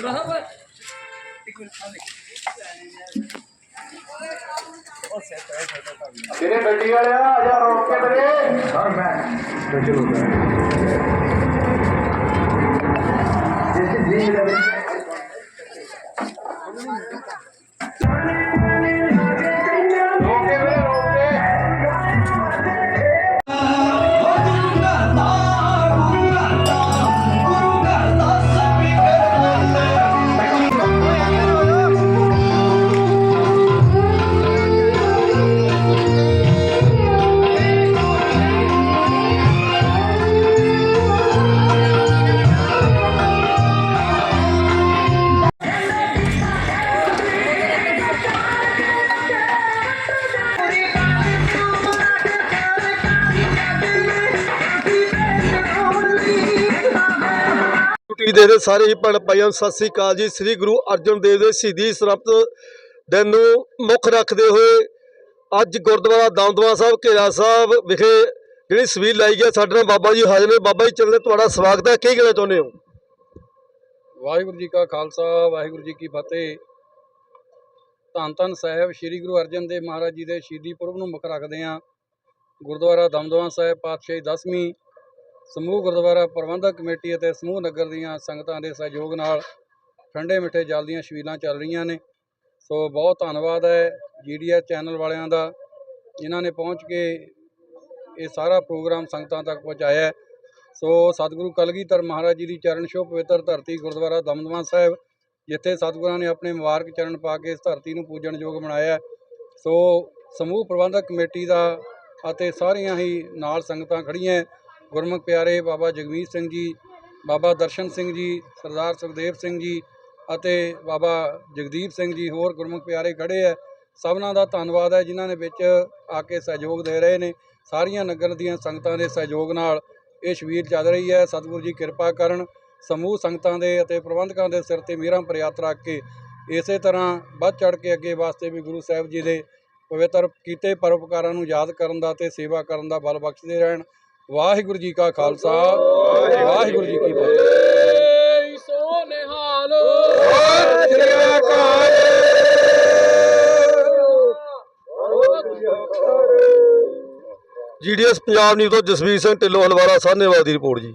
वहाँ पर तेरे बेटी वाले आ रोक के बने और हाँ, मैं बेटी हो गया। जैसे जी ਟੀਵੀ ਦੇ ਸਾਰੇ ਹੀ ਭੈਣ ਭਾਈਆਂ ਨੂੰ ਸਤਿ ਸ੍ਰੀ ਅਕਾਲ ਜੀ। ਸ੍ਰੀ ਗੁਰੂ ਅਰਜਨ ਦੇਵ ਦੇ ਸ਼ਹੀਦੀ ਸਰਬਤ ਦਿਨ ਨੂੰ ਮੁੱਖ ਰੱਖਦੇ ਹੋਏ ਅੱਜ ਗੁਰਦੁਆਰਾ ਦਮਦਮਾ ਸਾਹਿਬ, ਘੇਰਾ ਸਾਹਿਬ ਵਿਖੇ ਜਿਹੜੀ ਸਵੀਰ ਲਾਈ ਗਿਆ ਸਾਡੇ ਨਾਲ ਬਾਬਾ ਜੀ ਹਾਜ਼ਰ ਨੇ। ਬਾਬਾ ਜੀ ਚੱਲਦੇ ਤੁਹਾਡਾ ਸਵਾਗਤ ਹੈ। ਕੀ ਕਹਿਣਾ ਚਾਹੁੰਦੇ ਹੋ? ਵਾਹਿਗੁਰੂ ਜੀ ਕਾ ਖਾਲਸਾ, ਵਾਹਿਗੁਰੂ ਜੀ ਕੀ ਫਤਿਹ। ਧੰਨ ਧੰਨ ਸਾਹਿਬ, ਸ੍ਰੀ ਗੁਰੂ ਅਰਜਨ ਦੇਵ ਮਹਾਰਾਜ ਜੀ ਦੇ ਸ਼ਹੀਦੀ ਪੁਰਬ ਨੂੰ ਮੁੱਖ ਰੱਖਦੇ ਹਾਂ। ਗੁਰਦੁਆਰਾ ਦਮਦਮਾ ਸਾਹਿਬ, ਪਾਤਸ਼ਾਹੀ 10ਵੀਂ ਸਮੂਹ ਗੁਰਦੁਆਰਾ ਪ੍ਰਬੰਧਕ ਕਮੇਟੀ ਅਤੇ ਸਮੂਹ ਨਗਰ ਦੀਆਂ ਸੰਗਤਾਂ ਦੇ ਸਹਿਯੋਗ ਨਾਲ ਠੰਡੇ ਮਿੱਠੇ ਜਲ ਦੀਆਂ ਛਬੀਲਾਂ ਚੱਲ ਰਹੀਆਂ ਨੇ। ਸੋ ਬਹੁਤ ਧੰਨਵਾਦ ਹੈ ਜੀਡੀਐਸ ਚੈਨਲ ਵਾਲਿਆਂ ਦਾ, ਜਿਨ੍ਹਾਂ ਨੇ ਪਹੁੰਚ ਕੇ ਇਹ ਸਾਰਾ ਪ੍ਰੋਗਰਾਮ ਸੰਗਤਾਂ ਤੱਕ ਪਹੁੰਚਾਇਆ ਹੈ। ਸੋ ਸਤਿਗੁਰੂ ਕਲਗੀਧਰ ਮਹਾਰਾਜ ਜੀ ਦੀ ਚਰਨ ਛੋਹ ਪਵਿੱਤਰ ਧਰਤੀ ਗੁਰਦੁਆਰਾ ਦਮਦਮਾ ਸਾਹਿਬ, ਜਿੱਥੇ ਸਤਿਗੁਰਾਂ ਨੇ ਆਪਣੇ ਮੁਬਾਰਕ ਚਰਨ ਪਾ ਕੇ ਇਸ ਧਰਤੀ ਨੂੰ ਪੂਜਣ ਯੋਗ ਬਣਾਇਆ ਸੋ ਸਮੂਹ ਪ੍ਰਬੰਧਕ ਕਮੇਟੀ ਦਾ ਅਤੇ ਸਾਰੀਆਂ ਹੀ ਨਾਲ ਸੰਗਤਾਂ ਖੜੀਆਂ ਗੁਰਮੁਖ ਪਿਆਰੇ ਬਾਬਾ ਜਗਮੀਤ ਸਿੰਘ ਜੀ, ਬਾਬਾ ਦਰਸ਼ਨ ਸਿੰਘ ਜੀ, ਸਰਦਾਰ ਸੁਖਦੇਵ ਸਿੰਘ ਜੀ ਅਤੇ ਬਾਬਾ ਜਗਦੀਪ ਸਿੰਘ ਜੀ ਹੋਰ ਗੁਰਮੁਖ ਪਿਆਰੇ ਖੜੇ ਹੈ ਸਭਨਾਂ ਦਾ ਧੰਨਵਾਦ ਹੈ ਜਿਨ੍ਹਾਂ ਨੇ ਵਿੱਚ ਆ ਕੇ ਸਹਿਯੋਗ ਦੇ ਰਹੇ ਨੇ। ਸਾਰੀਆਂ ਨਗਰ ਦੀਆਂ ਸੰਗਤਾਂ ਦੇ ਸਹਿਯੋਗ ਨਾਲ ਇਹ ਸ਼ਬੀਰ ਚੱਲ ਰਹੀ ਹੈ ਸਤਿਗੁਰੂ ਜੀ ਕਿਰਪਾ ਕਰਨ ਸਮੂਹ ਸੰਗਤਾਂ ਦੇ ਅਤੇ ਪ੍ਰਬੰਧਕਾਂ ਦੇ ਸਿਰ ਤੇ ਮੀਰਾਂ ਪ੍ਰਯਾਤ ਰੱਖ ਕੇ ਇਸੇ ਤਰ੍ਹਾਂ ਵੱਧ ਚੜ ਕੇ ਅੱਗੇ ਵਾਸਤੇ ਵੀ ਗੁਰੂ ਸਾਹਿਬ ਜੀ ਦੇ ਪਵਿੱਤਰ ਕੀਤੇ ਪਰਉਪਕਾਰਾਂ ਨੂੰ ਯਾਦ ਕਰਨ ਦਾ ਤੇ ਸੇਵਾ ਕਰਨ ਦਾ ਬਲ ਬਖਸ਼ਦੇ ਰਹਿਣ। ਵਾਹਿਗੁਰੂ ਜੀ ਕਾ ਖਾਲਸਾ ਵਾਹਿਗੁਰੂ ਜੀ ਕੀ ਫਤਿਹ। ਸੋ ਨਿਹਾਲ ਜੀਡੀਐਸ ਪੰਜਾਬ ਨਿਊਜ਼ ਤੋਂ ਜਸਵੀਰ ਸਿੰਘ ਢਿੱਲੋਂ ਹਲਵਾਰਾ ਸਾਹਨੇਵਾਲ ਦੀ ਰਿਪੋਰਟ ਜੀ।